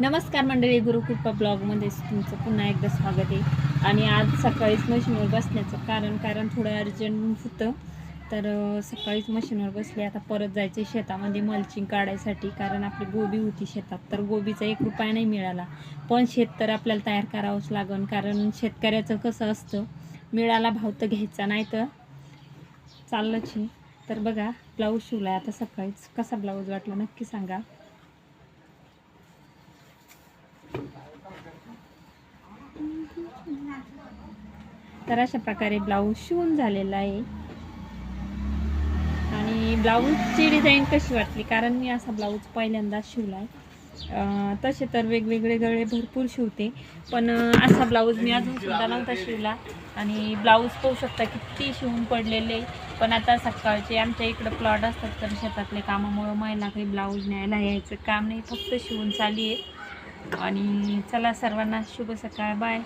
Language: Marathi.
नमस्कार मंडळी गुरुकृपा ब्लॉगमध्ये तुमचं पुन्हा एकदा स्वागत आहे. आणि आज सकाळीच मशीनवर बसण्याचं कारण कारण थोडं अर्जंट होतं. तर सकाळीच मशीनवर बसले आता परत जायचे शेतामध्ये मल्चिंग काढायसाठी कारण आपली गोबी होती शेतात. तर गोबीचा एक रुपया नाही मिळाला. पण शेत तर आपल्याला तयार करावंच लागन कारण शेतकऱ्याचं कसं असतं मिळाला भाव तर घ्यायचा नाही तर चाललंच तर बघा ब्लाऊज शिवला आता सकाळीच. कसा ब्लाऊज वाटला नक्की सांगा. तर अशा प्रकारे ब्लाऊज शिवून झालेला आहे. आणि ब्लाऊजची डिझाईन कशी वाटली? कारण मी असा ब्लाऊज पहिल्यांदा शिवला आहे तसे तर वेगवेगळे गळे भरपूर शिवते. पण असा ब्लाऊज मी अजून सुद्धा नव्हता शिवला. आणि ब्लाऊज पाहू शकता किती शिवून पडलेले पण आता सकाळचे आमच्या इकडं प्लॉट असतात तर शेतातले कामामुळं महिला काही ब्लाऊज न्यायला यायचं काम नाही. फक्त शिवून चाली आहे. आणि चला सर्वांना शुभ सकाळ. बाय